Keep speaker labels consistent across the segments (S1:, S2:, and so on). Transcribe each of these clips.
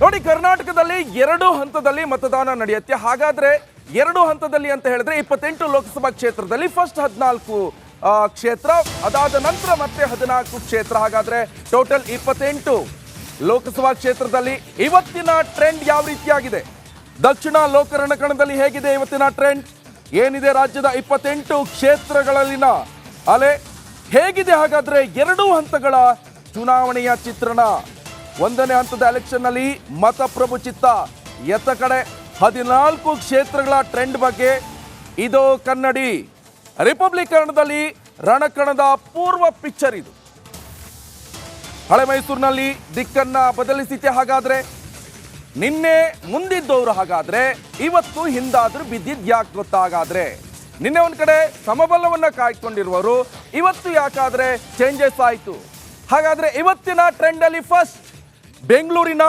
S1: ನೋಡಿ, ಕರ್ನಾಟಕದಲ್ಲಿ ಎರಡು ಹಂತದಲ್ಲಿ ಮತದಾನ ನಡೆಯುತ್ತೆ. ಹಾಗಾದ್ರೆ ಎರಡು ಹಂತದಲ್ಲಿ ಅಂತ ಹೇಳಿದ್ರೆ ಇಪ್ಪತ್ತೆಂಟು ಲೋಕಸಭಾ ಕ್ಷೇತ್ರದಲ್ಲಿ ಫಸ್ಟ್ ಹದಿನಾಲ್ಕು ಕ್ಷೇತ್ರ, ಅದಾದ ನಂತರ ಮತ್ತೆ ಹದಿನಾಲ್ಕು ಕ್ಷೇತ್ರ. ಹಾಗಾದ್ರೆ ಟೋಟಲ್ ಇಪ್ಪತ್ತೆಂಟು ಲೋಕಸಭಾ ಕ್ಷೇತ್ರದಲ್ಲಿ ಇವತ್ತಿನ ಟ್ರೆಂಡ್ ಯಾವ ರೀತಿಯಾಗಿದೆ? ದಕ್ಷಿಣ ಲೋಕರಣಕಣದಲ್ಲಿ ಹೇಗಿದೆ ಇವತ್ತಿನ ಟ್ರೆಂಡ್ ಏನಿದೆ ರಾಜ್ಯದ ಇಪ್ಪತ್ತೆಂಟು ಕ್ಷೇತ್ರಗಳಲ್ಲಿನ ಅಲೆ? ಹೇಗಿದೆ ಹಾಗಾದ್ರೆ ಎರಡೂ ಹಂತಗಳ ಚುನಾವಣೆಯ ಚಿತ್ರಣ? ಒಂದನೇ ಹಂತದ ಎಲೆಕ್ಷನ್ನಲ್ಲಿ ಮತಪ್ರಭು ಚಿತ್ತ. ಎತ್ತ ಕಡೆ ಹದಿನಾಲ್ಕು ಕ್ಷೇತ್ರಗಳ ಟ್ರೆಂಡ್ ಬಗ್ಗೆ ಇದು ಕನ್ನಡಿ. ರಿಪಬ್ಲಿಕರಣದಲ್ಲಿ ರಣಕಣದ ಪೂರ್ವ ಪಿಕ್ಚರ್ ಇದು. ಹಳೆ ಮೈಸೂರಿನಲ್ಲಿ ದಿಕ್ಕನ್ನ ಬದಲಿಸಿತೆ ಹಾಗಾದ್ರೆ, ನಿನ್ನೆ ಮುಂದಿದ್ದವರು ಹಾಗಾದ್ರೆ, ಇವತ್ತು ಹಿಂದಾದ್ರೂ ಬಿದ್ದಿದ್ ಯಾಕೆ ಗೊತ್ತಾಗಾದ್ರೆ? ನಿನ್ನೆ ಒಂದು ಕಡೆ ಸಮಬಲವನ್ನ ಕಾಯ್ಕೊಂಡಿರುವವರು, ಇವತ್ತು ಯಾಕಾದ್ರೆ ಚೇಂಜಸ್ ಆಯ್ತು? ಹಾಗಾದ್ರೆ ಇವತ್ತಿನ ಟ್ರೆಂಡ್ ಅಲ್ಲಿ ಫಸ್ಟ್ ಬೆಂಗಳೂರಿನ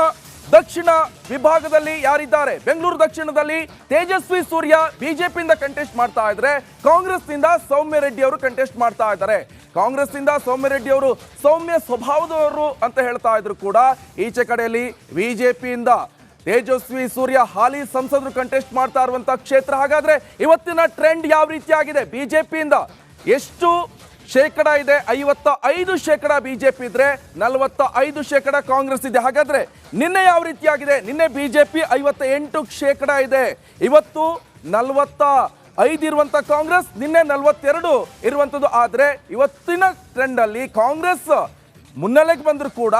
S1: ದಕ್ಷಿಣ ವಿಭಾಗದಲ್ಲಿ ಯಾರಿದ್ದಾರೆ? ಬೆಂಗಳೂರು ದಕ್ಷಿಣದಲ್ಲಿ ತೇಜಸ್ವಿ ಸೂರ್ಯ ಬಿಜೆಪಿಯಿಂದ ಕಂಟೆಸ್ಟ್ ಮಾಡ್ತಾ ಇದ್ರೆ ಕಾಂಗ್ರೆಸ್ನಿಂದ ಸೌಮ್ಯ ರೆಡ್ಡಿ ಅವರು ಕಂಟೆಸ್ಟ್ ಮಾಡ್ತಾ ಇದ್ದಾರೆ. ಕಾಂಗ್ರೆಸ್ನಿಂದ ಸೌಮ್ಯ ರೆಡ್ಡಿ ಅವರು ಸೌಮ್ಯ ಸ್ವಭಾವದವರು ಅಂತ ಹೇಳ್ತಾ ಇದ್ರು ಕೂಡ. ಈಚೆ ಕಡೆಯಲ್ಲಿ ಬಿಜೆಪಿಯಿಂದ ತೇಜಸ್ವಿ ಸೂರ್ಯ ಹಾಲಿ ಸಂಸದರು ಕಂಟೆಸ್ಟ್ ಮಾಡ್ತಾ ಇರುವಂತಹ ಕ್ಷೇತ್ರ. ಹಾಗಾದ್ರೆ ಇವತ್ತಿನ ಟ್ರೆಂಡ್ ಯಾವ ರೀತಿಯಾಗಿದೆ? ಬಿಜೆಪಿಯಿಂದ ಎಷ್ಟು ಶೇಕಡ ಇದೆ. ಐವತ್ತ ಐದು ಶೇಕಡ ಬಿಜೆಪಿ ಇದ್ರೆ ನಲವತ್ತ ಐದು ಶೇಕಡ ಕಾಂಗ್ರೆಸ್ ಇದೆ. ಹಾಗಾದ್ರೆ ನಿನ್ನೆ ಯಾವ ರೀತಿಯಾಗಿದೆ? ನಿನ್ನೆ ಬಿಜೆಪಿ ಐವತ್ತ ಎಂಟು ಶೇಕಡ ಇದೆ. ಇವತ್ತು ನಲವತ್ತ ಐದು ಇರುವಂತ ಕಾಂಗ್ರೆಸ್, ನಿನ್ನೆ ನಲವತ್ತೆರಡು ಇರುವಂತದ್ದು. ಆದ್ರೆ ಇವತ್ತಿನ ಟ್ರೆಂಡ್ ಅಲ್ಲಿ ಕಾಂಗ್ರೆಸ್ ಮುನ್ನೆಲೆಗೆ ಬಂದರೂ ಕೂಡ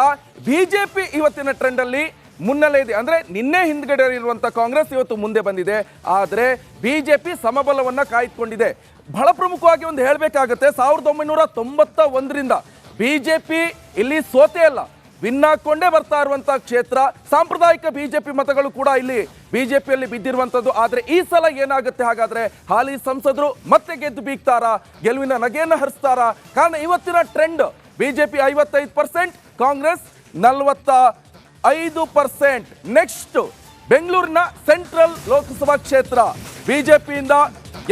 S1: ಬಿಜೆಪಿ ಇವತ್ತಿನ ಟ್ರೆಂಡ್ ಅಲ್ಲಿ ಮುನ್ನೆಲೆ ಇದೆ. ಅಂದ್ರೆ ನಿನ್ನೆ ಹಿಂದ್ಗಡೆ ಇರುವಂತ ಕಾಂಗ್ರೆಸ್ ಇವತ್ತು ಮುಂದೆ ಬಂದಿದೆ. ಆದ್ರೆ ಬಿಜೆಪಿ ಸಮಬಲವನ್ನ ಕಾಯ್ದುಕೊಂಡಿದೆ. ಬಹಳ ಪ್ರಮುಖವಾಗಿ ಒಂದು ಹೇಳಬೇಕಾಗತ್ತೆ, ಸಾವಿರದ ಒಂಬೈನೂರ ತೊಂಬತ್ತ ಒಂದರಿಂದ ಬಿ ಜೆ ಪಿ ಇಲ್ಲಿ ಸೋತೆ ಅಲ್ಲ, ವಿನ್ ಹಾಕೊಂಡೇ ಬರ್ತಾ ಇರುವಂತಹ ಕ್ಷೇತ್ರ. ಸಾಂಪ್ರದಾಯಿಕ ಬಿಜೆಪಿ ಮತಗಳು ಕೂಡ ಇಲ್ಲಿ ಬಿಜೆಪಿಯಲ್ಲಿ ಬಿದ್ದಿರುವಂತದ್ದು. ಆದ್ರೆ ಈ ಸಲ ಏನಾಗುತ್ತೆ? ಹಾಗಾದ್ರೆ ಹಾಲಿ ಸಂಸದರು ಮತ್ತೆ ಗೆದ್ದು ಬೀಗ್ತಾರಾ? ಗೆಲುವಿನ ನಗೆಯನ್ನು ಹರಿಸ್ತಾರಾ? ಕಾರಣ ಇವತ್ತಿನ ಟ್ರೆಂಡ್, ಬಿಜೆಪಿ ಐವತ್ತೈದು ಪರ್ಸೆಂಟ್, ಕಾಂಗ್ರೆಸ್ ನಲವತ್ತ ಐದು ಪರ್ಸೆಂಟ್. ನೆಕ್ಸ್ಟ್, ಬೆಂಗಳೂರಿನ ಸೆಂಟ್ರಲ್ ಲೋಕಸಭಾ ಕ್ಷೇತ್ರ. ಬಿಜೆಪಿಯಿಂದ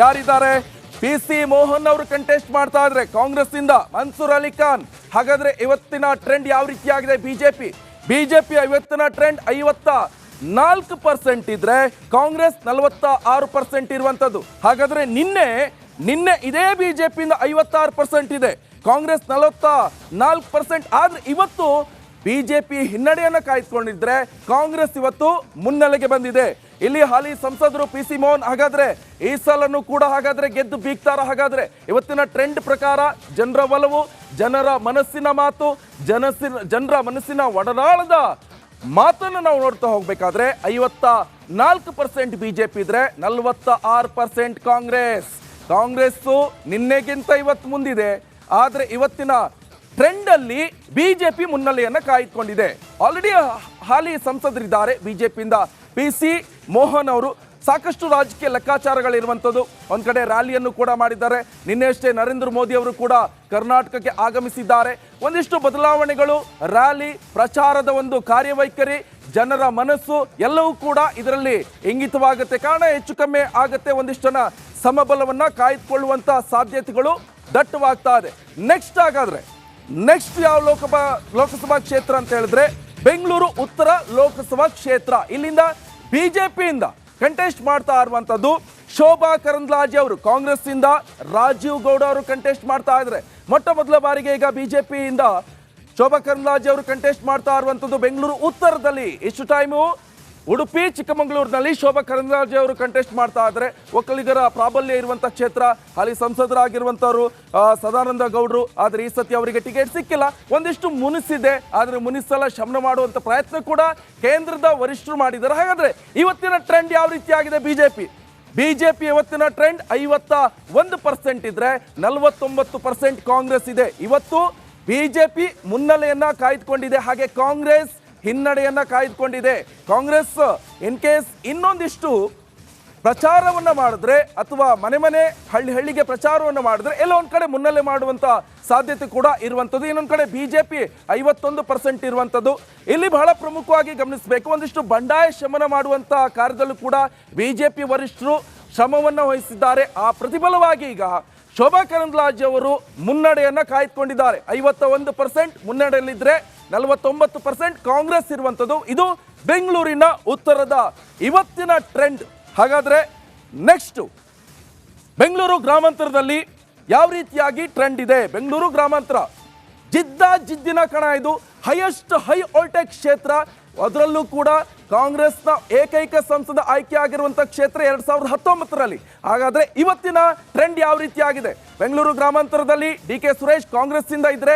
S1: ಯಾರಿದ್ದಾರೆ? ಪಿ ಸಿ ಮೋಹನ್ ಅವರು ಕಂಟೆಸ್ಟ್ ಮಾಡ್ತಾ ಇದ್ರೆ ಕಾಂಗ್ರೆಸ್ ಇಂದ ಮನ್ಸೂರ್ ಅಲಿ ಖಾನ್. ಹಾಗಾದ್ರೆ ಇವತ್ತಿನ ಟ್ರೆಂಡ್ ಯಾವ ರೀತಿಯಾಗಿದೆ ಬಿಜೆಪಿ ಬಿಜೆಪಿ ಇವತ್ತಿನ ಟ್ರೆಂಡ್ ಐವತ್ತ ನಾಲ್ಕು ಪರ್ಸೆಂಟ್ ಇದ್ರೆ ಕಾಂಗ್ರೆಸ್ ನಲವತ್ತ ಆರು ಪರ್ಸೆಂಟ್ ಇರುವಂತದ್ದು. ಹಾಗಾದ್ರೆ ನಿನ್ನೆ ನಿನ್ನೆ ಇದೇ ಬಿಜೆಪಿಯಿಂದ ಐವತ್ತಾರು ಪರ್ಸೆಂಟ್ ಇದೆ. ಕಾಂಗ್ರೆಸ್ ನಲವತ್ತ ನಾಲ್ಕು ಪರ್ಸೆಂಟ್ ಆದ್ರೆ ಇವತ್ತು ಬಿಜೆಪಿ ಹಿನ್ನಡೆಯನ್ನ ಕಾಯ್ದುಕೊಂಡಿದ್ರೆ ಕಾಂಗ್ರೆಸ್ ಇವತ್ತು ಮುನ್ನೆಲೆಗೆ ಬಂದಿದೆ. ಇಲ್ಲಿ ಹಾಲಿ ಸಂಸದರು ಪಿ ಸಿ ಮೋಹನ್ ಹಾಗಾದ್ರೆ ಈ ಸಾಲನ್ನು ಕೂಡ ಹಾಗಾದ್ರೆ ಗೆದ್ದು ಬೀಗ್ತಾರ ಹಾಗಾದ್ರೆ. ಇವತ್ತಿನ ಟ್ರೆಂಡ್ ಪ್ರಕಾರ ಜನರ ಒಲವು, ಜನರ ಮನಸ್ಸಿನ ಮಾತು ಜನಸಿನ ಜನರ ಮನಸ್ಸಿನ ಒಡನಾಳದ ಮಾತನ್ನು ನಾವು ನೋಡ್ತಾ ಹೋಗ್ಬೇಕಾದ್ರೆ ಐವತ್ತ ನಾಲ್ಕು ಪರ್ಸೆಂಟ್ ಬಿಜೆಪಿ ಇದ್ರೆ ನಲ್ವತ್ತ ಆರು ಪರ್ಸೆಂಟ್ ಕಾಂಗ್ರೆಸ್. ಕಾಂಗ್ರೆಸ್ಸು ನಿನ್ನೆಗಿಂತ ಇವತ್ತು ಮುಂದಿದೆ. ಆದರೆ ಇವತ್ತಿನ ಟ್ರೆಂಡ್ ಅಲ್ಲಿ ಬಿಜೆಪಿ ಮುನ್ನಲೆಯನ್ನು ಕಾಯ್ದುಕೊಂಡಿದೆ. ಆಲ್ರೆಡಿ ಹಾಲಿ ಸಂಸದರಿದ್ದಾರೆ ಬಿಜೆಪಿಯಿಂದ. ಪಿ ಸಿ ಮೋಹನ್ ಅವರು ಸಾಕಷ್ಟು ರಾಜಕೀಯ ಲೆಕ್ಕಾಚಾರಗಳಿರುವಂಥದ್ದು. ಒಂದು ಕಡೆ ರ್ಯಾಲಿಯನ್ನು ಕೂಡ ಮಾಡಿದ್ದಾರೆ. ನಿನ್ನೆಷ್ಟೇ ನರೇಂದ್ರ ಮೋದಿ ಅವರು ಕೂಡ ಕರ್ನಾಟಕಕ್ಕೆ ಆಗಮಿಸಿದ್ದಾರೆ. ಒಂದಿಷ್ಟು ಬದಲಾವಣೆಗಳು, ರ್ಯಾಲಿ, ಪ್ರಚಾರದ ಒಂದು ಕಾರ್ಯವೈಖರಿ, ಜನರ ಮನಸ್ಸು ಎಲ್ಲವೂ ಕೂಡ ಇದರಲ್ಲಿ ಇಂಗಿತವಾಗುತ್ತೆ. ಕಾರಣ ಹೆಚ್ಚು ಕಮ್ಮಿ ಆಗುತ್ತೆ ಒಂದಿಷ್ಟು ಜನ ಸಮಬಲವನ್ನು ಕಾಯ್ದುಕೊಳ್ಳುವಂಥ ಸಾಧ್ಯತೆಗಳು ದಟ್ಟವಾಗ್ತಾ ಇದೆ. ನೆಕ್ಸ್ಟ್ ಹಾಗಾದರೆ ನೆಕ್ಸ್ಟ್ ಯಾವ ಲೋಕಸಭಾ ಲೋಕಸಭಾ ಕ್ಷೇತ್ರ ಅಂತ ಹೇಳಿದ್ರೆ, ಬೆಂಗಳೂರು ಉತ್ತರ ಲೋಕಸಭಾ ಕ್ಷೇತ್ರ. ಇಲ್ಲಿಂದ ಬಿಜೆಪಿಯಿಂದ ಕಂಟೆಸ್ಟ್ ಮಾಡ್ತಾ ಇರುವಂತದ್ದು ಶೋಭಾ ಕರಂದ್ಲಾಜೆ ಅವರು. ಕಾಂಗ್ರೆಸ್ ಇಂದ ರಾಜೀವ್ ಗೌಡ ಅವರು ಕಂಟೆಸ್ಟ್ ಮಾಡ್ತಾ ಇದ್ದಾರೆ. ಮೊಟ್ಟ ಮೊದಲ ಬಾರಿಗೆ ಈಗ ಬಿಜೆಪಿಯಿಂದ ಶೋಭಾ ಕರಂದ್ಲಾಜೆ ಅವರು ಕಂಟೆಸ್ಟ್ ಮಾಡ್ತಾ ಇರುವಂತದ್ದು ಬೆಂಗಳೂರು ಉತ್ತರದಲ್ಲಿ. ಇಷ್ಟು ಟೈಮು ಉಡುಪಿ, ಚಿಕ್ಕಮಗಳೂರಿನಲ್ಲಿ ಶೋಭಾ ಕರಂದ್ಲಾಜೆ ಅವರು ಕಂಟೆಸ್ಟ್ ಮಾಡ್ತಾ ಇದ್ದಾರೆ. ಒಕ್ಕಲಿಗರ ಪ್ರಾಬಲ್ಯ ಇರುವಂಥ ಕ್ಷೇತ್ರ, ಅಲ್ಲಿ ಸಂಸದರಾಗಿರುವಂಥವರು ಸದಾನಂದ ಗೌಡರು. ಆದರೆ ಈ ಸತಿ ಅವರಿಗೆ ಟಿಕೆಟ್ ಸಿಕ್ಕಿಲ್ಲ. ಒಂದಿಷ್ಟು ಮುನಿಸಿದೆ. ಆದರೆ ಮುನಿಸಲ ಶಮನ ಮಾಡುವಂತ ಪ್ರಯತ್ನ ಕೂಡ ಕೇಂದ್ರದ ವರಿಷ್ಠರು ಮಾಡಿದ್ದಾರೆ. ಹಾಗಾದರೆ ಇವತ್ತಿನ ಟ್ರೆಂಡ್ ಯಾವ ರೀತಿಯಾಗಿದೆ ಬಿಜೆಪಿ? ಬಿಜೆಪಿ ಇವತ್ತಿನ ಟ್ರೆಂಡ್ ಐವತ್ತ ಒಂದು ಪರ್ಸೆಂಟ್ ಇದ್ದರೆ ನಲವತ್ತೊಂಬತ್ತು ಪರ್ಸೆಂಟ್ ಕಾಂಗ್ರೆಸ್ ಇದೆ. ಇವತ್ತು ಬಿಜೆಪಿ ಮುನ್ನೆಲೆಯನ್ನು ಕಾಯ್ದುಕೊಂಡಿದೆ. ಹಾಗೆ ಕಾಂಗ್ರೆಸ್ ಹಿನ್ನಡೆಯನ್ನ ಕಾಯ್ದುಕೊಂಡಿದೆ. ಕಾಂಗ್ರೆಸ್ ಇನ್ ಕೇಸ್ ಇನ್ನೊಂದಿಷ್ಟು ಪ್ರಚಾರವನ್ನ ಮಾಡಿದ್ರೆ ಅಥವಾ ಮನೆ ಮನೆ ಹಳ್ಳಿ ಹಳ್ಳಿಗೆ ಪ್ರಚಾರವನ್ನು ಮಾಡಿದ್ರೆ ಎಲ್ಲೋ ಒಂದ್ ಕಡೆ ಮುನ್ನೆಲೆ ಮಾಡುವಂತ ಸಾಧ್ಯತೆ ಕೂಡ ಇರುವಂಥದ್ದು. ಇನ್ನೊಂದ್ ಕಡೆ ಬಿಜೆಪಿ ಐವತ್ತೊಂದು ಪರ್ಸೆಂಟ್ ಇರುವಂಥದ್ದು. ಇಲ್ಲಿ ಬಹಳ ಪ್ರಮುಖವಾಗಿ ಗಮನಿಸಬೇಕು, ಒಂದಿಷ್ಟು ಬಂಡಾಯ ಶಮನ ಮಾಡುವಂತ ಕಾರ್ಯದಲ್ಲೂ ಕೂಡ ಬಿಜೆಪಿ ವರಿಷ್ಠರು ಶ್ರಮವನ್ನು ವಹಿಸಿದ್ದಾರೆ. ಆ ಪ್ರತಿಫಲವಾಗಿ ಈಗ ಶೋಭಾ ಕರಂದ್ಲಾಜ್ ಅವರು ಮುನ್ನಡೆಯನ್ನ ಕಾಯ್ದುಕೊಂಡಿದ್ದಾರೆ. ಐವತ್ತ ಒಂದು ಪರ್ಸೆಂಟ್ ಮುನ್ನಡೆಯಲ್ಲಿದ್ರೆ ನಲವತ್ತೊಂಬತ್ತು ಪರ್ಸೆಂಟ್ ಕಾಂಗ್ರೆಸ್ ಇರುವಂಥದ್ದು ಇದು ಬೆಂಗಳೂರಿನ ಉತ್ತರದ ಇವತ್ತಿನ ಟ್ರೆಂಡ್ ಹಾಗಾದರೆ ನೆಕ್ಸ್ಟು ಬೆಂಗಳೂರು ಗ್ರಾಮಾಂತರದಲ್ಲಿ ಯಾವ ರೀತಿಯಾಗಿ ಟ್ರೆಂಡ್ ಇದೆ? ಬೆಂಗಳೂರು ಗ್ರಾಮಾಂತರ. ಜಿದ್ದ ಜಿದ್ದಿನ ಕಣ ಇದು. ಹೈಯೆಸ್ಟ್ ಹೈ ವೋಲ್ಟೇಜ್ ಕ್ಷೇತ್ರ. ಅದರಲ್ಲೂ ಕೂಡ ಕಾಂಗ್ರೆಸ್ನ ಏಕೈಕ ಸಂಸದ ಆಯ್ಕೆ ಆಗಿರುವಂಥ ಕ್ಷೇತ್ರ ಎರಡು ಸಾವಿರದ ಹತ್ತೊಂಬತ್ತರಲ್ಲಿ. ಹಾಗಾದರೆ ಇವತ್ತಿನ ಟ್ರೆಂಡ್ ಯಾವ ರೀತಿಯಾಗಿದೆ? ಬೆಂಗಳೂರು ಗ್ರಾಮಾಂತರದಲ್ಲಿ ಡಿ ಕೆ ಸುರೇಶ್ ಕಾಂಗ್ರೆಸ್ಸಿಂದ ಇದ್ರೆ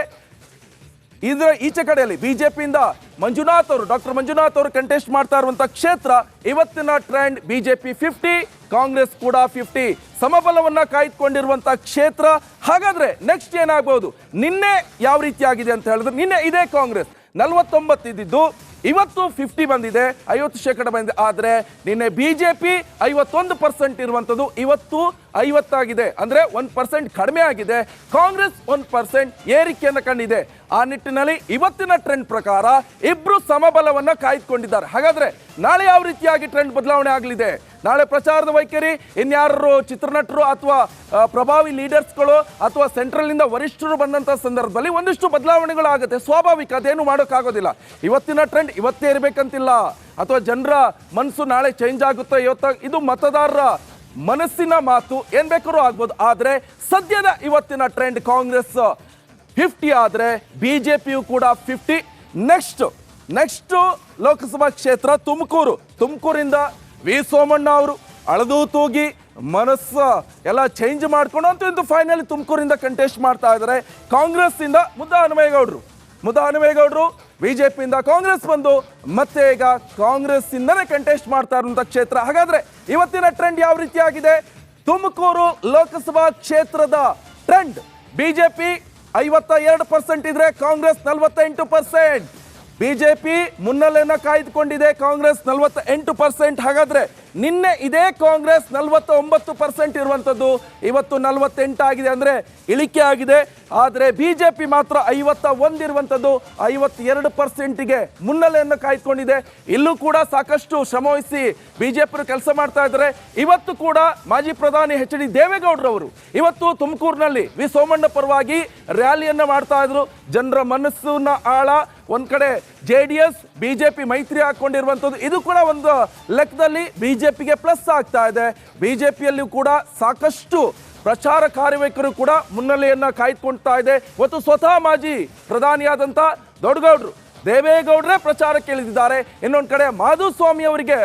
S1: ಇದರ ಈಚೆ ಕಡೆಯಲ್ಲಿ ಬಿಜೆಪಿಯಿಂದ ಮಂಜುನಾಥ್ ಅವರು, ಡಾಕ್ಟರ್ ಮಂಜುನಾಥ್ ಅವರು ಕಂಟೆಸ್ಟ್ ಮಾಡ್ತಾ ಇರುವಂತಹ ಕ್ಷೇತ್ರ, ಇವತ್ತಿನ ಟ್ರೆಂಡ್ ಬಿಜೆಪಿ ಫಿಫ್ಟಿ ಕಾಂಗ್ರೆಸ್ ಕೂಡ ಫಿಫ್ಟಿ ಸಮಬಲವನ್ನ ಕಾಯ್ದುಕೊಂಡಿರುವಂತಹ ಕ್ಷೇತ್ರ, ಹಾಗಾದ್ರೆ ನೆಕ್ಸ್ಟ್ ಏನಾಗಬಹುದು ನಿನ್ನೆ ಯಾವ ರೀತಿ ಆಗಿದೆ ಅಂತ ಹೇಳಿದ್ರೆ, ನಿನ್ನೆ ಇದೇ ಕಾಂಗ್ರೆಸ್. ನಲವತ್ತೊಂಬತ್ತು ಇದ್ದಿದ್ದು ಇವತ್ತು ಫಿಫ್ಟಿ ಬಂದಿದೆ, ಐವತ್ತು ಶೇಕಡ ಬಂದಿದೆ. ಆದರೆ ನಿನ್ನೆ ಬಿ ಜೆ ಪಿ ಐವತ್ತೊಂದು ಪರ್ಸೆಂಟ್ ಇರುವಂಥದ್ದು ಇವತ್ತು ಐವತ್ತಾಗಿದೆ. ಅಂದರೆ ಒಂದು ಪರ್ಸೆಂಟ್ ಕಡಿಮೆ ಆಗಿದೆ. ಕಾಂಗ್ರೆಸ್ ಒಂದು ಪರ್ಸೆಂಟ್ ಏರಿಕೆಯನ್ನು ಕಂಡಿದೆ. ಆ ನಿಟ್ಟಿನಲ್ಲಿ ಇವತ್ತಿನ ಟ್ರೆಂಡ್ ಪ್ರಕಾರ ಇಬ್ಬರು ಸಮಬಲವನ್ನು ಕಾಯ್ದುಕೊಂಡಿದ್ದಾರೆ. ಹಾಗಾದರೆ ನಾಳೆ ಯಾವ ರೀತಿಯಾಗಿ ಟ್ರೆಂಡ್ ಬದಲಾವಣೆ ಆಗಲಿದೆ? ನಾಳೆ ಪ್ರಚಾರದ ವೈಖರಿ. ಇನ್ಯಾರು ಚಿತ್ರನಟರು ಅಥವಾ ಪ್ರಭಾವಿ ಲೀಡರ್ಸ್ಗಳು ಅಥವಾ ಸೆಂಟ್ರಲ್ನಿಂದ ವರಿಷ್ಠರು ಬಂದಂಥ ಸಂದರ್ಭದಲ್ಲಿ ಒಂದಿಷ್ಟು ಬದಲಾವಣೆಗಳು ಆಗುತ್ತೆ ಸ್ವಾಭಾವಿಕ, ಅದೇನು ಮಾಡೋಕ್ಕಾಗೋದಿಲ್ಲ. ಇವತ್ತಿನ ಟ್ರೆಂಡ್ ಇವತ್ತೇ ಇರಬೇಕಂತಿಲ್ಲ. ಅಥವಾ ಜನರ ಮನಸ್ಸು ನಾಳೆ ಚೇಂಜ್ ಆಗುತ್ತೋ ಇವತ್ತ, ಇದು ಮತದಾರರ ಮನಸ್ಸಿನ ಮಾತು. ಏನ್ ಬೇಕಾದ್ರೂ ಆಗ್ಬೋದು. ಆದ್ರೆ, ಸದ್ಯದ ಇವತ್ತಿನ ಟ್ರೆಂಡ್ ಕಾಂಗ್ರೆಸ್ ಫಿಫ್ಟಿ ಆದ್ರೆ ಬಿಜೆಪಿಯು ಕೂಡ ಫಿಫ್ಟಿ. ನೆಕ್ಸ್ಟ್ ನೆಕ್ಸ್ಟ್ ಲೋಕಸಭಾ ಕ್ಷೇತ್ರ ತುಮಕೂರು. ತುಮಕೂರಿಂದ ವಿ ಸೋಮಣ್ಣ ಅವರು ಅಳದು ತೂಗಿ ಮನಸ್ಸು ಎಲ್ಲ ಚೇಂಜ್ ಮಾಡ್ಕೊಂಡು ಅಂತೂ ಇಂದು ಫೈನಲಿ ತುಮಕೂರಿಂದ ಕಂಟೆಸ್ಟ್ ಮಾಡ್ತಾ ಇದ್ದಾರೆ. ಕಾಂಗ್ರೆಸ್ ಇಂದ ಮುದ್ದ ಹನುಮೇಗೌಡರು. ಮುದ್ದ ಹನುಮೇಗೌಡರು ಬಿಜೆಪಿಯಿಂದ ಕಾಂಗ್ರೆಸ್ ಬಂದು ಮತ್ತೆ ಈಗ ಕಾಂಗ್ರೆಸ್ ಇಂದನೇ ಕಂಟೆಸ್ಟ್ ಮಾಡ್ತಾ ಇರುವಂಥ ಕ್ಷೇತ್ರ. ಹಾಗಾದ್ರೆ ಇವತ್ತಿನ ಟ್ರೆಂಡ್ ಯಾವ ರೀತಿಯಾಗಿದೆ? ತುಮಕೂರು ಲೋಕಸಭಾ ಕ್ಷೇತ್ರದ ಟ್ರೆಂಡ್ ಬಿಜೆಪಿ ಐವತ್ತ ಎರಡು ಪರ್ಸೆಂಟ್ ಇದ್ರೆ ಕಾಂಗ್ರೆಸ್ ನಲವತ್ತೆಂಟು ಪರ್ಸೆಂಟ್ ಬಿಜೆಪಿ ಮುನ್ನಲೆಯನ್ನು ಕಾಯ್ದುಕೊಂಡಿದೆ, ಕಾಂಗ್ರೆಸ್ ನಲವತ್ತ ಎಂಟು ಪರ್ಸೆಂಟ್. ಹಾಗಾದ್ರೆ ನಿನ್ನೆ ಇದೇ ಕಾಂಗ್ರೆಸ್ ನಲವತ್ತ ಒಂಬತ್ತು ಪರ್ಸೆಂಟ್ ಇರುವಂಥದ್ದು, ಇವತ್ತು ನಲವತ್ತೆಂಟು ಆಗಿದೆ ಅಂದ್ರೆ ಇಳಿಕೆ ಆಗಿದೆ. ಆದರೆ ಬಿಜೆಪಿ ಮಾತ್ರ ಐವತ್ತ ಒಂದಿರುವಂಥದ್ದು ಐವತ್ತೆರಡು ಪರ್ಸೆಂಟಿಗೆ ಮುನ್ನೆಲೆಯನ್ನು ಕಾಯ್ದುಕೊಂಡಿದೆ. ಇಲ್ಲೂ ಕೂಡ ಸಾಕಷ್ಟು ಶ್ರಮವಹಿಸಿ ಬಿಜೆಪಿ ಕೆಲಸ ಮಾಡ್ತಾ ಇದ್ದಾರೆ. ಇವತ್ತು ಕೂಡ ಮಾಜಿ ಪ್ರಧಾನಿ ಎಚ್ ಡಿ ದೇವೇಗೌಡರವರು ಇವತ್ತು ತುಮಕೂರಿನಲ್ಲಿ ವಿ ಸೋಮಣ್ಣ ಪರವಾಗಿ ರ್ಯಾಲಿಯನ್ನು ಮಾಡ್ತಾ ಇದ್ರು. ಜನರ ಮನಸ್ಸನ್ನ ಆಳ ಒಂದ್ ಕಡೆ ಜೆ ಡಿ ಎಸ್ ಬಿಜೆಪಿ ಮೈತ್ರಿ ಹಾಕ್ಕೊಂಡಿರುವಂಥದ್ದು, ಇದು ಕೂಡ ಒಂದು ಲೆಕ್ಕದಲ್ಲಿ ಬಿಜೆಪಿಗೆ ಪ್ಲಸ್ ಆಗ್ತಾ ಇದೆ. ಬಿಜೆಪಿಯಲ್ಲಿಯೂ ಕೂಡ ಸಾಕಷ್ಟು ಪ್ರಚಾರ ಕಾರ್ಯವೈಖರು ಕೂಡ ಮುನ್ನೆಲೆಯನ್ನ ಕಾಯ್ದುಕೊಳ್ತಾ ಇದೆ. ಇವತ್ತು ಸ್ವತಃ ಮಾಜಿ ಪ್ರಧಾನಿಯಾದಂಥ ದೊಡ್ಡಗೌಡರು ದೇವೇಗೌಡರೇ ಪ್ರಚಾರಕ್ಕೆ ಇಳಿದಿದ್ದಾರೆ. ಇನ್ನೊಂದು ಕಡೆ ಮಾಧುಸ್ವಾಮಿ ಅವರಿಗೆ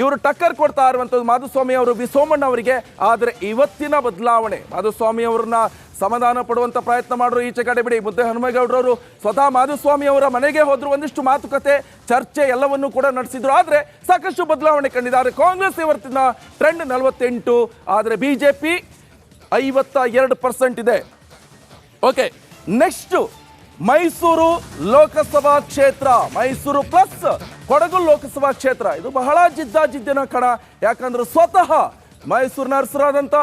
S1: ಇವರು ಟಕ್ಕರ್ ಕೊಡ್ತಾ ಇರುವಂಥದ್ದು ಮಾಧುಸ್ವಾಮಿ ಅವರು, ಬಿ ಸೋಮಣ್ಣ ಅವರಿಗೆ. ಆದರೆ ಇವತ್ತಿನ ಬದಲಾವಣೆ, ಮಾಧುಸ್ವಾಮಿ ಅವರನ್ನ ಸಮಾಧಾನ ಪಡುವಂಥ ಪ್ರಯತ್ನ ಮಾಡಿದ್ರು ಈಚೆ ಕಡೆ ಬಿಡಿ. ಮುದ್ದೆ ಹನುಮೇಗೌಡರವರು ಸ್ವತಃ ಮಾಧುಸ್ವಾಮಿ ಅವರ ಮನೆಗೆ ಹೋದ್ರು ಒಂದಿಷ್ಟು ಮಾತುಕತೆ, ಚರ್ಚೆ ಎಲ್ಲವನ್ನೂ ಕೂಡ ನಡೆಸಿದ್ರು. ಆದರೆ ಸಾಕಷ್ಟು ಬದಲಾವಣೆ ಕಂಡಿದ್ದಾರೆ. ಕಾಂಗ್ರೆಸ್ ಇವತ್ತಿನ ಟ್ರೆಂಡ್ ನಲವತ್ತೆಂಟು, ಆದರೆ ಐವತ್ತ ಎರಡು ಪರ್ಸೆಂಟ್ ಇದೆ. ಓಕೆ ನೆಕ್ಸ್ಟ್ ಮೈಸೂರು ಲೋಕಸಭಾ ಕ್ಷೇತ್ರ. ಮೈಸೂರು ಪ್ಲಸ್ ಕೊಡಗು ಲೋಕಸಭಾ ಕ್ಷೇತ್ರ. ಇದು ಬಹಳ ಜಿದ್ದಾಜಿದ್ದಿನ ಕಣ. ಯಾಕಂದ್ರೆ ಸ್ವತಃ ಮೈಸೂರಿನ ಅರಸರಾದಂಥ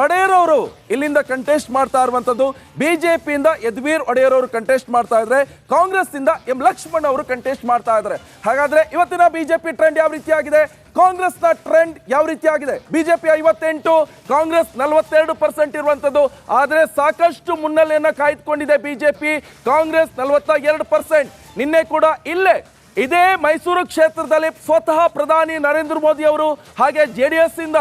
S1: ಒಡೆಯರ್ ಅವರು ಇಲ್ಲಿಂದ ಕಂಟೆಸ್ಟ್ ಮಾಡ್ತಾ ಇರುವಂಥದ್ದು ಬಿಜೆಪಿಯಿಂದ ಯದ್ವೀರ್ ಒಡೆಯರ್ ಅವರು ಕಂಟೆಸ್ಟ್ ಮಾಡ್ತಾ ಇದ್ದಾರೆ ಕಾಂಗ್ರೆಸ್ ಇಂದ ಎಂ ಲಕ್ಷ್ಮಣ್ ಅವರು ಕಂಟೆಸ್ಟ್ ಮಾಡ್ತಾ ಇದ್ದಾರೆ ಹಾಗಾದ್ರೆ ಇವತ್ತಿನ ಬಿಜೆಪಿ ಟ್ರೆಂಡ್ ಯಾವ ರೀತಿಯಾಗಿದೆ? ಕಾಂಗ್ರೆಸ್ನ ಟ್ರೆಂಡ್ ಯಾವ ರೀತಿಯಾಗಿದೆ? ಬಿಜೆಪಿ ಐವತ್ತೆಂಟು, ಕಾಂಗ್ರೆಸ್ ನಲವತ್ತೆರಡು ಪರ್ಸೆಂಟ್ ಇರುವಂತದ್ದು. ಆದರೆ ಸಾಕಷ್ಟು ಮುನ್ನೆಲೆಯನ್ನು ಕಾಯ್ದುಕೊಂಡಿದೆ ಬಿಜೆಪಿ, ಕಾಂಗ್ರೆಸ್ ನಲವತ್ತ ಎರಡು ಪರ್ಸೆಂಟ್ ನಿನ್ನೆ ಕೂಡ ಇಲ್ಲೇ, ಇದೇ ಮೈಸೂರು ಕ್ಷೇತ್ರದಲ್ಲಿ ಸ್ವತಃ ಪ್ರಧಾನಿ ನರೇಂದ್ರ ಮೋದಿ ಅವರು, ಹಾಗೆ ಜೆ ಡಿ ಎಸ್ ಇಂದ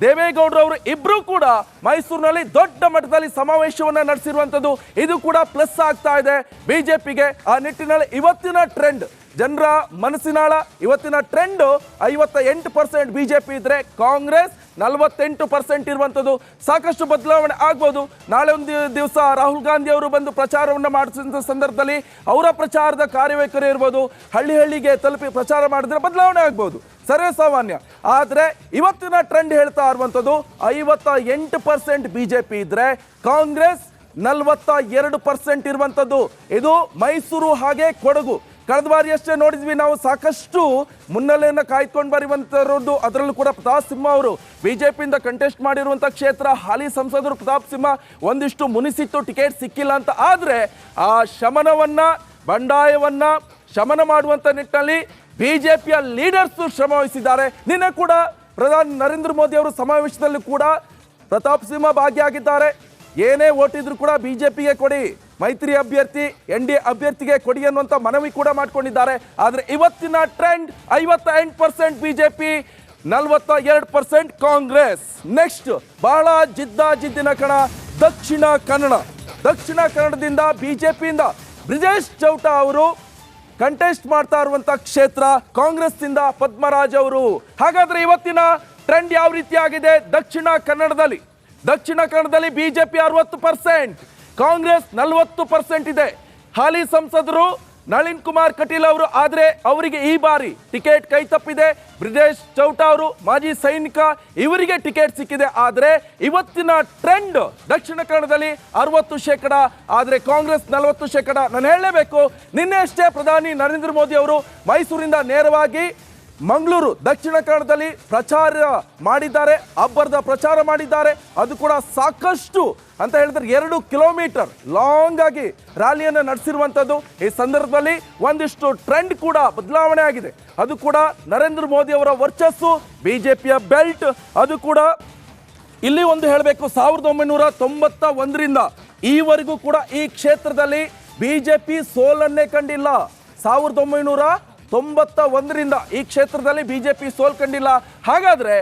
S1: ದೇವೇಗೌಡರು ಅವರು ಇಬ್ರು ಕೂಡ ಮೈಸೂರಿನಲ್ಲಿ ದೊಡ್ಡ ಮಟ್ಟದಲ್ಲಿ ಸಮಾವೇಶವನ್ನ ನಡೆಸಿರುವಂತದ್ದು ಇದು ಕೂಡ ಪ್ಲಸ್ ಆಗ್ತಾ ಇದೆ. ಬಿಜೆಪಿಗೆ ಆ ನಿಟ್ಟಿನಲ್ಲಿ ಇವತ್ತಿನ ಟ್ರೆಂಡ್. ಜನರ ಮನಸ್ಸಿನಾಳ, ಇವತ್ತಿನ ಟ್ರೆಂಡ್ ಐವತ್ತ ಎಂಟು ಪರ್ಸೆಂಟ್ ಬಿಜೆಪಿ ಇದ್ರೆ ಕಾಂಗ್ರೆಸ್ ನಲವತ್ತೆಂಟು ಪರ್ಸೆಂಟ್ ಇರುವಂಥದ್ದು ಸಾಕಷ್ಟು ಬದಲಾವಣೆ ಆಗ್ಬೋದು. ನಾಳೆ ಒಂದು ದಿವಸ ರಾಹುಲ್ ಗಾಂಧಿ ಅವರು ಬಂದು ಪ್ರಚಾರವನ್ನು ಮಾಡಿಸಿದ ಸಂದರ್ಭದಲ್ಲಿ ಅವರ ಪ್ರಚಾರದ ಕಾರ್ಯವೈಖರಿ ಇರ್ಬೋದು. ಹಳ್ಳಿ ಹಳ್ಳಿಗೆ ತಲುಪಿ ಪ್ರಚಾರ ಮಾಡಿದ್ರೆ ಬದಲಾವಣೆ ಆಗ್ಬೋದು. ಸರ್ವೇ ಸಾಮಾನ್ಯ. ಆದರೆ ಇವತ್ತಿನ ಟ್ರೆಂಡ್ ಹೇಳ್ತಾ ಇರುವಂಥದ್ದು ಐವತ್ತ ಎಂಟು ಪರ್ಸೆಂಟ್ ಬಿ ಜೆ ಪಿ ಇದ್ದರೆ ಕಾಂಗ್ರೆಸ್ ನಲವತ್ತ ಎರಡು ಪರ್ಸೆಂಟ್ ಇರುವಂಥದ್ದು. ಇದು ಮೈಸೂರು ಹಾಗೆ ಕೊಡಗು. ಕಳೆದ ಬಾರಿ ಅಷ್ಟೇ ನೋಡಿದ್ವಿ, ನಾವು ಸಾಕಷ್ಟು ಮುನ್ನೆಲೆಯನ್ನು ಕಾಯ್ಕೊಂಡು ಬರುವಂಥದ್ದು ಅದರಲ್ಲೂ ಕೂಡ ಪ್ರತಾಪ್ ಸಿಂಹ ಅವರು ಬಿಜೆಪಿಯಿಂದ ಕಂಟೆಸ್ಟ್ ಮಾಡಿರುವಂಥ ಕ್ಷೇತ್ರ, ಹಾಲಿ ಸಂಸದರು ಪ್ರತಾಪ್ ಸಿಂಹ ಒಂದಿಷ್ಟು ಮುನಿಸಿತ್ತು, ಟಿಕೆಟ್ ಸಿಕ್ಕಿಲ್ಲ ಅಂತ. ಆದರೆ ಆ ಶಮನವನ್ನ, ಬಂಡಾಯವನ್ನ ಶಮನ ಮಾಡುವಂಥ ನಿಟ್ಟಿನಲ್ಲಿ ಬಿಜೆಪಿಯ ಲೀಡರ್ಸ್ ಶ್ರಮ ವಹಿಸಿದ್ದಾರೆ. ನಿನ್ನೆ ಕೂಡ ಪ್ರಧಾನಿ ನರೇಂದ್ರ ಮೋದಿ ಅವರು ಸಮಾವೇಶದಲ್ಲಿ ಕೂಡ ಪ್ರತಾಪ್ ಸಿಂಹ ಭಾಗಿಯಾಗಿದ್ದಾರೆ. ಏನೇ ಓಟಿದ್ರು ಕೂಡ ಬಿಜೆಪಿಗೆ ಕೊಡಿ. ಮೈತ್ರಿ ಅಭ್ಯರ್ಥಿ, ಎನ್ ಡಿ ಅಭ್ಯರ್ಥಿಗೆ ಕೊಡಿ ಅನ್ನುವಂಥ ಮನವಿ ಕೂಡ ಮಾಡ್ಕೊಂಡಿದ್ದಾರೆ. ಆದರೆ ಇವತ್ತಿನ ಟ್ರೆಂಡ್ ಐವತ್ತ ಎಂಟು ಪರ್ಸೆಂಟ್ ಬಿಜೆಪಿ ನಲವತ್ತ ಎರಡು ಪರ್ಸೆಂಟ್ ಕಾಂಗ್ರೆಸ್. ನೆಕ್ಸ್ಟ್ ಬಹಳ ಜಿದ್ದಾಜಿದ್ದಿನ ಕಣ, ದಕ್ಷಿಣ ಕನ್ನಡ. ದಕ್ಷಿಣ ಕನ್ನಡದಿಂದ ಬಿಜೆಪಿಯಿಂದ ಬ್ರಿಜೇಶ್ ಚೌಟ ಅವರು ಕಂಟೆಸ್ಟ್ ಮಾಡ್ತಾ ಇರುವಂಥ ಕ್ಷೇತ್ರ ಕಾಂಗ್ರೆಸ್ನಿಂದ ಪದ್ಮರಾಜ್ ಅವರು. ಹಾಗಾದ್ರೆ ಇವತ್ತಿನ ಟ್ರೆಂಡ್ ಯಾವ ರೀತಿ ಆಗಿದೆ ದಕ್ಷಿಣ ಕನ್ನಡದಲ್ಲಿ. ದಕ್ಷಿಣ ಕನ್ನಡದಲ್ಲಿ ಬಿಜೆಪಿ ಅರವತ್ತು ಪರ್ಸೆಂಟ್ ಕಾಂಗ್ರೆಸ್ ನಲವತ್ತು ಪರ್ಸೆಂಟ್ ಇದೆ. ಹಾಲಿ ಸಂಸದರು ನಳಿನ್ ಕುಮಾರ್ ಕಟೀಲ್ ಅವರು, ಆದರೆ ಅವರಿಗೆ ಈ ಬಾರಿ ಟಿಕೆಟ್ ಕೈ ತಪ್ಪಿದೆ. ಬ್ರಿಜೇಶ್ ಚೌಟ ಅವರು, ಮಾಜಿ ಸೈನಿಕ, ಇವರಿಗೆ ಟಿಕೆಟ್ ಸಿಕ್ಕಿದೆ. ಆದರೆ ಇವತ್ತಿನ ಟ್ರೆಂಡ್ ದಕ್ಷಿಣ ಕನ್ನಡದಲ್ಲಿ ಅರವತ್ತು ಶೇಕಡ, ಆದರೆ ಕಾಂಗ್ರೆಸ್ ನಲವತ್ತು ಶೇಕಡ. ನಾನು ಹೇಳಲೇಬೇಕು, ನಿನ್ನೆ ಅಷ್ಟೇ ಪ್ರಧಾನಿ ನರೇಂದ್ರ ಮೋದಿ ಅವರು ಮೈಸೂರಿಂದ ನೇರವಾಗಿ ಮಂಗಳೂರು ದಕ್ಷಿಣ ಕನ್ನಡದಲ್ಲಿ ಪ್ರಚಾರ ಮಾಡಿದ್ದಾರೆ, ಅಬ್ಬರದ ಪ್ರಚಾರ ಮಾಡಿದ್ದಾರೆ. ಅದು ಕೂಡ ಸಾಕಷ್ಟು ಅಂತ ಹೇಳಿದ್ರೆ ಎರಡು ಕಿಲೋಮೀಟರ್ ಲಾಂಗ್ ಆಗಿ ರ್ಯಾಲಿಯನ್ನು ನಡೆಸಿರುವಂಥದ್ದು ಈ ಸಂದರ್ಭದಲ್ಲಿ ಒಂದಿಷ್ಟು ಟ್ರೆಂಡ್ ಕೂಡ ಬದಲಾವಣೆ ಆಗಿದೆ. ಅದು ಕೂಡ ನರೇಂದ್ರ ಮೋದಿ ಅವರ ವರ್ಚಸ್ಸು ಬಿ ಜೆ ಪಿಯ ಬೆಲ್ಟ್ ಅದು ಕೂಡ ಇಲ್ಲಿ ಒಂದು ಹೇಳಬೇಕು, ಸಾವಿರದ ಒಂಬೈನೂರ ತೊಂಬತ್ತ ಒಂದರಿಂದ ಈವರೆಗೂ ಕೂಡ ಈ ಕ್ಷೇತ್ರದಲ್ಲಿ ಬಿ ಜೆ ಪಿ ಸೋಲನ್ನೇ ಕಂಡಿಲ್ಲ. ಸಾವಿರದ ಒಂಬೈನೂರ ತೊಂಬತ್ತ ಒಂದರಿಂದ ಈ ಕ್ಷೇತ್ರದಲ್ಲಿ ಬಿಜೆಪಿ ಪಿ ಕಂಡಿಲ್ಲ ಹಾಗಾದ್ರೆ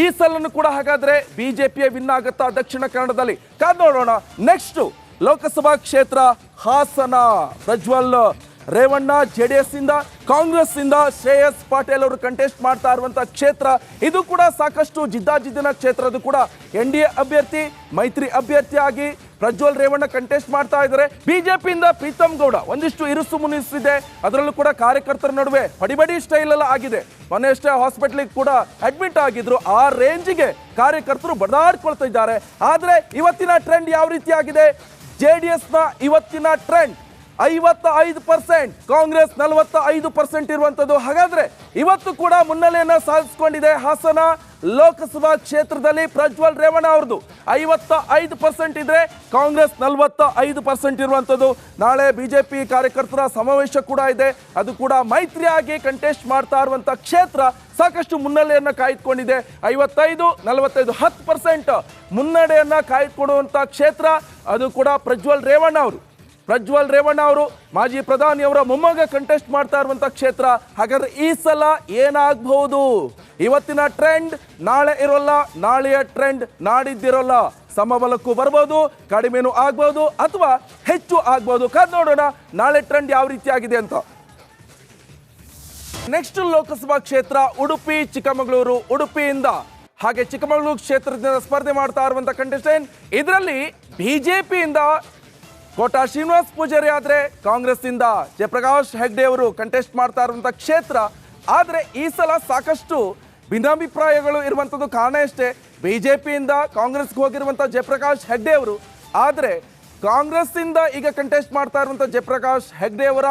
S1: ಈ ಸಲನು ಕೂಡ ಹಾಗಾದ್ರೆ ಬಿಜೆಪಿಯ ವಿನ್ ಆಗುತ್ತಾ ದಕ್ಷಿಣ ಕನ್ನಡದಲ್ಲಿ? ಕಾದ್ ನೋಡೋಣ. ನೆಕ್ಸ್ಟ್ ಲೋಕಸಭಾ ಕ್ಷೇತ್ರ, Hassan. Prajwal Revanna J D S ಇಂದ ಕಾಂಗ್ರೆಸ್ ಇಂದ ಶ್ರೇಯಸ್ ಪಾಟೇಲ್ ಅವರು ಕಂಟೆಸ್ಟ್ ಮಾಡ್ತಾ ಇರುವಂತಹ ಕ್ಷೇತ್ರ. ಇದು ಕೂಡ ಸಾಕಷ್ಟು ಜಿದ್ದಾಜಿದ್ದಿನ ಕ್ಷೇತ್ರ ಕೂಡ. ಎನ್ ಡಿ ಎ ಅಭ್ಯರ್ಥಿ, ಮೈತ್ರಿ ಅಭ್ಯರ್ಥಿಯಾಗಿ ಪ್ರಜ್ವಲ್ ರೇವಣ್ಣ ಕಂಟೆಸ್ಟ್ ಮಾಡ್ತಾ ಇದ್ದಾರೆ ಬಿಜೆಪಿಯಿಂದ ಪ್ರೀತಮ್ ಗೌಡ ಒಂದಿಷ್ಟು ಇರುಸು ಮುನಿಸಿದೆ ಅದರಲ್ಲೂ ಕೂಡ ಕಾರ್ಯಕರ್ತರ ನಡುವೆ ಬಡಿಬಡಿ ಸ್ಟೈಲ್ ಎಲ್ಲ ಆಗಿದೆ. ಮೊನ್ನೆಷ್ಟೇ ಹಾಸ್ಪಿಟ್ಲಿಗೆ ಕೂಡ ಅಡ್ಮಿಟ್ ಆಗಿದ್ರು. ಆ ರೇಂಜ್ಗೆ ಕಾರ್ಯಕರ್ತರು ಬಡದಾಡ್ಕೊಳ್ತಾ ಇದ್ದಾರೆ. ಆದರೆ ಇವತ್ತಿನ ಟ್ರೆಂಡ್ ಯಾವ ರೀತಿ ಆಗಿದೆ ಜೆ ಡಿ ಎಸ್ನ ಇವತ್ತಿನ ಟ್ರೆಂಡ್ ಐವತ್ತ ಐದು ಪರ್ಸೆಂಟ್ ಕಾಂಗ್ರೆಸ್ ನಲವತ್ತ ಐದು ಪರ್ಸೆಂಟ್ ಇರುವಂತದ್ದು ಹಾಗಾದ್ರೆ ಇವತ್ತು ಕೂಡ ಮುನ್ನಲೆಯನ್ನು ಸಾಧಿಸಿಕೊಂಡಿದೆ ಹಾಸನ ಲೋಕಸಭಾ ಕ್ಷೇತ್ರದಲ್ಲಿ ಪ್ರಜ್ವಲ್ ರೇವಣ್ಣ ಅವ್ರದ್ದು. ಐವತ್ತ ಐದು ಪರ್ಸೆಂಟ್ ಇದ್ರೆ ಕಾಂಗ್ರೆಸ್ ನಲವತ್ತ ಐದು ಪರ್ಸೆಂಟ್ ಇರುವಂತದ್ದು ನಾಳೆ ಬಿಜೆಪಿ ಕಾರ್ಯಕರ್ತರ ಸಮಾವೇಶ ಕೂಡ ಇದೆ. ಅದು ಕೂಡ ಮೈತ್ರಿಯಾಗಿ ಕಂಟೆಸ್ಟ್ ಮಾಡ್ತಾ ಇರುವಂತ ಕ್ಷೇತ್ರ ಸಾಕಷ್ಟು ಮುನ್ನಲೆಯನ್ನು ಕಾಯ್ದುಕೊಂಡಿದೆ. ಐವತ್ತೈದು, ನಲವತ್ತೈದು, ಹತ್ತು ಪರ್ಸೆಂಟ್ ಮುನ್ನಡೆಯನ್ನ ಕಾಯ್ದುಕೊಳ್ಳುವಂತ ಕ್ಷೇತ್ರ ಅದು ಕೂಡ ಪ್ರಜ್ವಲ್ ರೇವಣ್ಣ ಅವರು. ಪ್ರಜ್ವಲ್ ರೇವಣ್ಣ ಅವರು ಮಾಜಿ ಪ್ರಧಾನಿಯವರ ಮೊಮ್ಮಗ ಕಂಟೆಸ್ಟ್ ಮಾಡ್ತಾ ಇರುವಂಥ ಕ್ಷೇತ್ರ. ಹಾಗಾದ್ರೆ ಈ ಸಲ ಏನಾಗಬಹುದು? ಇವತ್ತಿನ ಟ್ರೆಂಡ್ ನಾಳೆ ಇರೋಲ್ಲ, ನಾಳೆಯ ಟ್ರೆಂಡ್ ನಾಡಿದ್ದಿರೋಲ್ಲ. ಸಮಬಲಕ್ಕೂ ಬರ್ಬೋದು, ಕಡಿಮೆನೂ ಆಗ್ಬೋದು, ಅಥವಾ ಹೆಚ್ಚು ಆಗ್ಬೋದು. ಕಾದ್ ನೋಡೋಣ, ನಾಳೆ ಟ್ರೆಂಡ್ ಯಾವ ರೀತಿ ಆಗಿದೆ ಅಂತ. ನೆಕ್ಸ್ಟ್ ಲೋಕಸಭಾ ಕ್ಷೇತ್ರ, ಉಡುಪಿ, ಚಿಕ್ಕಮಗಳೂರು, ಉಡುಪಿಯಿಂದ. ಹಾಗೆ ಚಿಕ್ಕಮಗಳೂರು ಕ್ಷೇತ್ರದಿಂದ ಸ್ಪರ್ಧೆ ಮಾಡ್ತಾ ಇರುವಂತಹ ಕಂಟೆಸ್ಟೆಂಟ್ ಇದರಲ್ಲಿ ಬಿಜೆಪಿಯಿಂದ ಕೋಟಾ ಶ್ರೀನಿವಾಸ್ ಪೂಜಾರಿ ಆದರೆ ಕಾಂಗ್ರೆಸ್ನಿಂದ ಜಯಪ್ರಕಾಶ್ ಹೆಗ್ಡೆ ಅವರು ಕಂಟೆಸ್ಟ್ ಮಾಡ್ತಾ ಇರುವಂಥ ಕ್ಷೇತ್ರ. ಆದರೆ ಈ ಸಲ ಸಾಕಷ್ಟು ಭಿನ್ನಾಭಿಪ್ರಾಯಗಳು ಇರುವಂಥದ್ದು ಕಾರಣ ಅಷ್ಟೇ ಪಿಯಿಂದ ಕಾಂಗ್ರೆಸ್ಗೆ ಹೋಗಿರುವಂಥ ಜಯಪ್ರಕಾಶ್ ಹೆಗ್ಡೆ ಅವರು. ಆದರೆ ಕಾಂಗ್ರೆಸ್ ಇಂದ ಈಗ ಕಂಟೆಸ್ಟ್ ಮಾಡ್ತಾ ಇರುವಂಥ ಜಯಪ್ರಕಾಶ್ ಹೆಗ್ಡೆ ಅವರ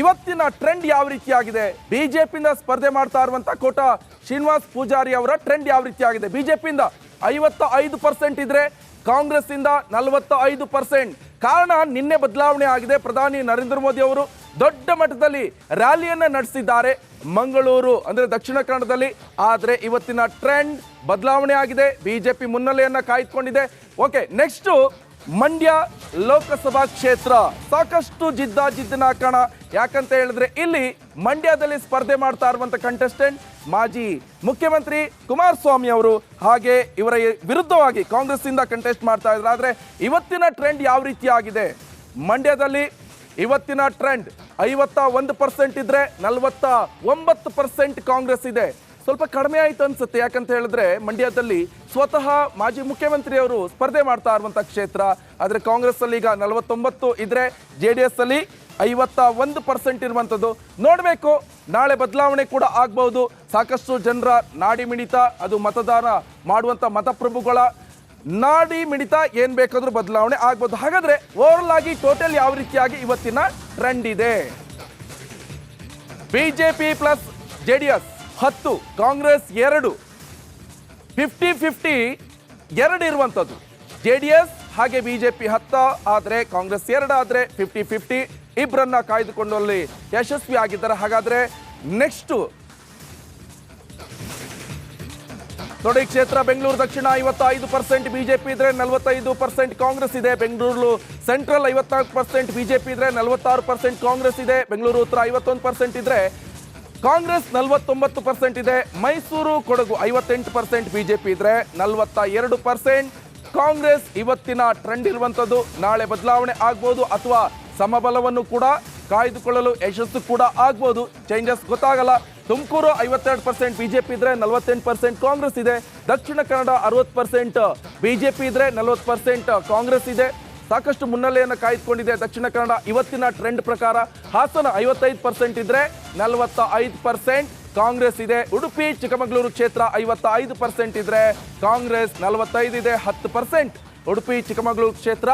S1: ಇವತ್ತಿನ ಟ್ರೆಂಡ್ ಯಾವ ರೀತಿಯಾಗಿದೆ? ಪಿಯಿಂದ ಸ್ಪರ್ಧೆ ಮಾಡ್ತಾ ಇರುವಂಥ ಕೋಟಾ ಶ್ರೀನಿವಾಸ್ ಪೂಜಾರಿ ಅವರ ಟ್ರೆಂಡ್ ಯಾವ ರೀತಿಯಾಗಿದೆ? ಪಿಯಿಂದ ಐವತ್ತ ಐದು ಪರ್ಸೆಂಟ್ ಇದ್ರೆ ಕಾಂಗ್ರೆಸ್ ಇಂದ ನಲವತ್ತ ಐದು ಪರ್ಸೆಂಟ್ ಕಾರಣ ನಿನ್ನೆ ಬದಲಾವಣೆ ಆಗಿದೆ. ಪ್ರಧಾನಿ ನರೇಂದ್ರ ಮೋದಿ ಅವರು ದೊಡ್ಡ ಮಟ್ಟದಲ್ಲಿ ರ್ಯಾಲಿಯನ್ನು ನಡೆಸಿದ್ದಾರೆ. ಮಂಗಳೂರು, ಅಂದರೆ ದಕ್ಷಿಣ ಕನ್ನಡದಲ್ಲಿ. ಆದರೆ ಇವತ್ತಿನ ಟ್ರೆಂಡ್ ಬದಲಾವಣೆ ಆಗಿದೆ. ಬಿಜೆಪಿ ಮುನ್ನೆಲೆಯನ್ನು ಕಾಯ್ದುಕೊಂಡಿದೆ. ಓಕೆ ನೆಕ್ಸ್ಟ್ ಮಂಡ್ಯ ಲೋಕಸಭಾ ಕ್ಷೇತ್ರ ಸಾಕಷ್ಟು ಜಿದ್ದ ಜಿದ್ದಿನ ಕಣ ಯಾಕಂತ ಹೇಳಿದ್ರೆ ಇಲ್ಲಿ ಮಂಡ್ಯದಲ್ಲಿ ಸ್ಪರ್ಧೆ ಮಾಡ್ತಾ ಇರುವಂತ ಕಂಟೆಸ್ಟೆಂಟ್ ಮಾಜಿ ಮುಖ್ಯಮಂತ್ರಿ ಕುಮಾರಸ್ವಾಮಿ ಅವರು. ಹಾಗೆ ಇವರ ವಿರುದ್ಧವಾಗಿ ಕಾಂಗ್ರೆಸ್ ಇಂದ ಕಂಟೆಸ್ಟ್ ಮಾಡ್ತಾ ಇದ್ರು. ಆದ್ರೆ ಇವತ್ತಿನ ಟ್ರೆಂಡ್ ಯಾವ ರೀತಿ ಆಗಿದೆ? ಮಂಡ್ಯದಲ್ಲಿ ಇವತ್ತಿನ ಟ್ರೆಂಡ್ ಐವತ್ತ ಒಂದು ಪರ್ಸೆಂಟ್ ಇದ್ರೆ ನಲವತ್ತ ಒಂಬತ್ತು ಪರ್ಸೆಂಟ್ ಕಾಂಗ್ರೆಸ್ ಇದೆ. ಸ್ವಲ್ಪ ಕಡಿಮೆ ಆಯಿತು ಅನ್ಸುತ್ತೆ. ಯಾಕಂತ ಹೇಳಿದ್ರೆ ಮಂಡ್ಯದಲ್ಲಿ ಸ್ವತಃ ಮಾಜಿ ಮುಖ್ಯಮಂತ್ರಿಯವರು ಸ್ಪರ್ಧೆ ಮಾಡ್ತಾ ಇರುವಂಥ ಕ್ಷೇತ್ರ. ಆದರೆ ಕಾಂಗ್ರೆಸ್ ಅಲ್ಲಿ ಈಗ ನಲವತ್ತೊಂಬತ್ತು ಇದ್ರೆ ಜೆ ಡಿ ಎಸ್ ಅಲ್ಲಿ ಐವತ್ತ ಒಂದು ಪರ್ಸೆಂಟ್ ಇರುವಂಥದ್ದು ನೋಡಬೇಕು, ನಾಳೆ ಬದಲಾವಣೆ ಕೂಡ ಆಗ್ಬೋದು ಸಾಕಷ್ಟು ಜನರ ನಾಡಿ ಮಿಡಿತ ಅದು ಮತದಾನ ಮಾಡುವಂಥ ಮತಪ್ರಭುಗಳ ನಾಡಿ ಮಿಡಿತ ಏನು ಬೇಕಾದರೂ ಬದಲಾವಣೆ ಆಗ್ಬೋದು ಹಾಗಾದರೆ ಓವರಲ್ ಆಗಿ ಟೋಟಲ್ ಯಾವ ರೀತಿಯಾಗಿ ಇವತ್ತಿನ ಟ್ರೆಂಡ್ ಇದೆ? P plus J D S ಹತ್ತು, ಕಾಂಗ್ರೆಸ್ ಎರಡು. ಫಿಫ್ಟಿ ಫಿಫ್ಟಿ ಎರಡು ಇರುವಂಥದ್ದು. ಜೆ ಡಿ ಎಸ್ ಹಾಗೆ ಬಿ ಜೆ ಪಿ ಹತ್ತ, ಆದರೆ ಕಾಂಗ್ರೆಸ್ ಎರಡು ಆದರೆ ಫಿಫ್ಟಿ ಫಿಫ್ಟಿ ಇಬ್ಬರನ್ನ ಕಾಯ್ದುಕೊಂಡಲ್ಲಿ ಯಶಸ್ವಿ ಆಗಿದ್ದಾರೆ. ಹಾಗಾದರೆ ನೆಕ್ಸ್ಟು ದೊಡ್ಡ ಕ್ಷೇತ್ರ ಬೆಂಗಳೂರು ದಕ್ಷಿಣ ಐವತ್ತೈದು ಪರ್ಸೆಂಟ್ ಬಿಜೆಪಿ ಇದ್ರೆ ನಲವತ್ತೈದು ಪರ್ಸೆಂಟ್ ಕಾಂಗ್ರೆಸ್ ಇದೆ. ಬೆಂಗಳೂರು ಸೆಂಟ್ರಲ್ ಐವತ್ನಾಲ್ಕು ಪರ್ಸೆಂಟ್ ಬಿಜೆಪಿ ಇದ್ರೆ ನಲವತ್ತಾರು ಪರ್ಸೆಂಟ್ ಕಾಂಗ್ರೆಸ್ ಇದೆ. ಬೆಂಗಳೂರು ಉತ್ತರ ಐವತ್ತೊಂದು ಪರ್ಸೆಂಟ್ ಇದ್ರೆ ಕಾಂಗ್ರೆಸ್ ನಲವತ್ತೊಂಬತ್ತು ಪರ್ಸೆಂಟ್ ಇದೆ, ಮೈಸೂರು ಕೊಡಗು ಐವತ್ತೆಂಟು ಪರ್ಸೆಂಟ್ ಬಿಜೆಪಿ ಇದ್ರೆ ನಲವತ್ತ ಎರಡು ಪರ್ಸೆಂಟ್ ಕಾಂಗ್ರೆಸ್ ಇವತ್ತಿನ ಟ್ರೆಂಡ್ ಇರುವಂತದ್ದು, ನಾಳೆ ಬದಲಾವಣೆ ಆಗ್ಬೋದು ಅಥವಾ ಸಮಬಲವನ್ನು ಕೂಡ ಕಾಯ್ದುಕೊಳ್ಳಲು ಯಶಸ್ಸು ಕೂಡ ಆಗ್ಬೋದು. ಚೇಂಜಸ್ ಗೊತ್ತಾಗಲ್ಲ. ತುಮಕೂರು ಐವತ್ತೆರಡು ಪರ್ಸೆಂಟ್ ಬಿಜೆಪಿ ಇದ್ರೆ ನಲವತ್ತೆಂಟು ಪರ್ಸೆಂಟ್ ಕಾಂಗ್ರೆಸ್ ಇದೆ. ದಕ್ಷಿಣ ಕನ್ನಡ ಅರವತ್ತು ಪರ್ಸೆಂಟ್ ಬಿಜೆಪಿ ಇದ್ರೆ ನಲವತ್ತು ಪರ್ಸೆಂಟ್ ಕಾಂಗ್ರೆಸ್ ಇದೆ. ಸಾಕಷ್ಟು ಮುನ್ನೆಲೆಯನ್ನು ಕಾಯ್ದುಕೊಂಡಿದೆ ದಕ್ಷಿಣ ಕನ್ನಡ. ಇವತ್ತಿನ ಟ್ರೆಂಡ್ ಪ್ರಕಾರ ಹಾಸನ ಐವತ್ತೈದು ಪರ್ಸೆಂಟ್ ಇದ್ರೆ ನಲವತ್ತ ಐದು ಪರ್ಸೆಂಟ್ ಕಾಂಗ್ರೆಸ್ ಇದೆ, ಉಡುಪಿ, ಚಿಕ್ಕಮಗಳೂರು ಕ್ಷೇತ್ರ ಐವತ್ತ ಐದು ಪರ್ಸೆಂಟ್ ಇದ್ರೆ ಕಾಂಗ್ರೆಸ್ ನಲವತ್ತೈದು ಇದೆ, ಹತ್ತು ಪರ್ಸೆಂಟ್ ಉಡುಪಿ, ಚಿಕ್ಕಮಗಳೂರು ಕ್ಷೇತ್ರ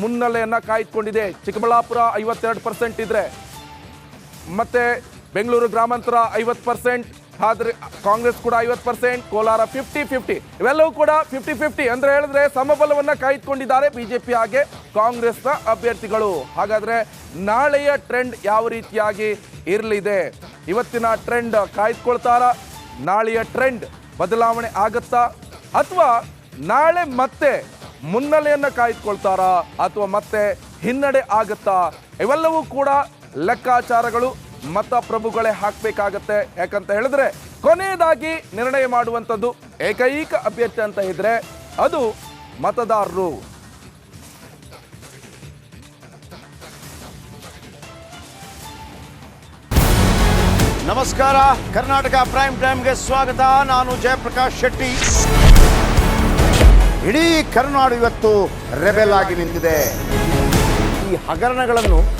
S1: ಮುನ್ನೆಲೆಯನ್ನ ಕಾಯ್ದುಕೊಂಡಿದೆ, ಚಿಕ್ಕಬಳ್ಳಾಪುರ ಐವತ್ತೆರಡು ಪರ್ಸೆಂಟ್ ಇದ್ರೆ. ಮತ್ತೆ ಬೆಂಗಳೂರು ಗ್ರಾಮಾಂತರ ಐವತ್ತು ಪರ್ಸೆಂಟ್ ಆದ್ರೆ ಕಾಂಗ್ರೆಸ್ ಕೂಡ ಐವತ್ತು ಪರ್ಸೆಂಟ್ ಕೋಲಾರ ಫಿಫ್ಟಿ ಫಿಫ್ಟಿ ಇವೆಲ್ಲವೂ ಕೂಡ ಫಿಫ್ಟಿ ಫಿಫ್ಟಿ ಅಂದ್ರೆ ಹೇಳಿದ್ರೆ ಸಮಬಲವನ್ನ ಕಾಯ್ದುಕೊಂಡಿದ್ದಾರೆ ಬಿಜೆಪಿ ಹಾಗೆ ಕಾಂಗ್ರೆಸ್ನ ಅಭ್ಯರ್ಥಿಗಳು. ಹಾಗಾದ್ರೆ ನಾಳೆಯ ಟ್ರೆಂಡ್ ಯಾವ ರೀತಿಯಾಗಿ ಇರಲಿದೆ? ಇವತ್ತಿನ ಟ್ರೆಂಡ್ ಕಾಯ್ದುಕೊಳ್ತಾರ? ನಾಳೆಯ ಟ್ರೆಂಡ್ ಬದಲಾವಣೆ ಆಗತ್ತಾ? ಅಥವಾ ನಾಳೆ ಮತ್ತೆ ಮುನ್ನೆಲೆಯನ್ನ ಕಾಯ್ದುಕೊಳ್ತಾರಾ? ಅಥವಾ ಮತ್ತೆ ಹಿನ್ನಡೆ ಆಗುತ್ತಾ? ಇವೆಲ್ಲವೂ ಕೂಡ ಲೆಕ್ಕಾಚಾರಗಳು. ಮತ ಪ್ರಭುಗಳೇ ಹಾಕಬೇಕಾಗತ್ತೆ. ಯಾಕಂತ ಹೇಳಿದ್ರೆ, ಕೊನೆಯದಾಗಿ ನಿರ್ಣಯ ಮಾಡುವಂಥದ್ದು ಏಕೈಕ ಅಭ್ಯರ್ಥಿ ಅಂತ ಇದ್ರೆ ಅದು ಮತದಾರರು.
S2: ನಮಸ್ಕಾರ, ಕರ್ನಾಟಕ ಪ್ರೈಮ್ ಟೈಮ್ಗೆ ಸ್ವಾಗತ. ನಾನು ಜಯಪ್ರಕಾಶ್ ಶೆಟ್ಟಿ. ಇಡೀ ಕರ್ನಾಡು ಇವತ್ತು ರೆಬೆಲ್ ಆಗಿ ನಿಂತಿದೆ. ಈ ಹಗರಣಗಳನ್ನು